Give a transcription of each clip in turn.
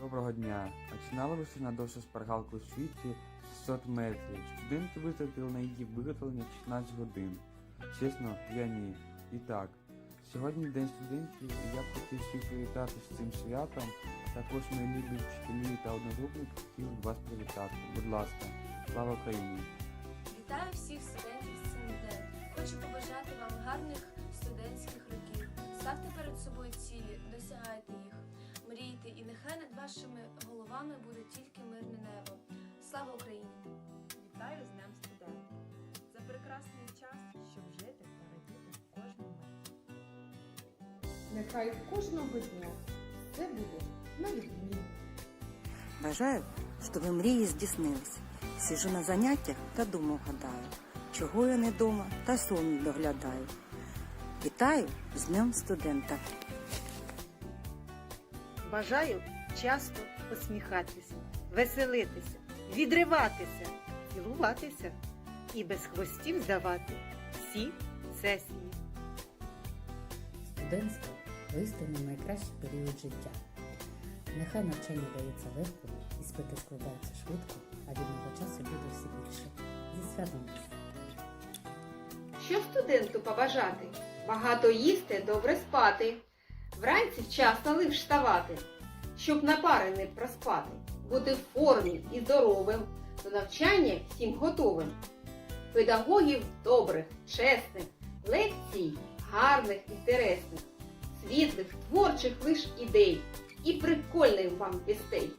Доброго дня! Починали ви довшу шпаргалку у світі 600 метрів. Студенти витратили на її виготовлення 16 годин. Чесно, я ні. І так, сьогодні День студентів, і я б хотів всіх привітати з цим святом. Також мої любі вчителі та одногрупники хотів вас привітати. Будь ласка, слава Україні! Вітаю всіх студентів з цим днем. Хочу побажати вам гарних і нехай над вашими головами буде тільки мирне небо. Слава Україні! Вітаю з Днем студента! За прекрасний час, щоб жити та радіти кожну мить. Нехай кожного дня все буде на відмінно. Бажаю, щоб мрії здійснились. Сижу на заняттях та думу гадаю, чого я не дома та сон доглядаю. Вітаю з Днем студента! Бажаю часто посміхатися, веселитися, відриватися, цілуватися і без хвостів здавати всі сесії. Студентство воістину найкращий період життя. Нехай навчання дається легко, іспити складаються швидко, а вільного часу буде все більше. Зі святом! Що студенту побажати? Багато їсти, добре спати. Вранці вчасно лиш вставати, щоб на пари не проспати, бути в формі і здоровим, до навчання всім готовим. Педагогів добрих, чесних, лекцій гарних, інтересних, світлих, творчих лиш ідей і прикольних вам вістей.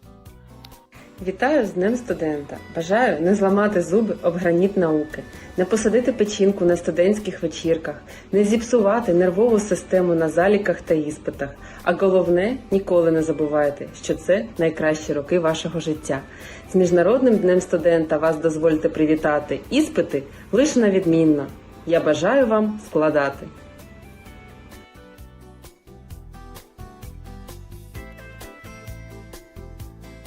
Вітаю з Днем студента! Бажаю не зламати зуби об граніт науки, не посадити печінку на студентських вечірках, не зіпсувати нервову систему на заліках та іспитах. А головне, ніколи не забувайте, що це найкращі роки вашого життя. З Міжнародним днем студента вас дозвольте привітати. Іспити лише на відмінно. Я бажаю вам складати.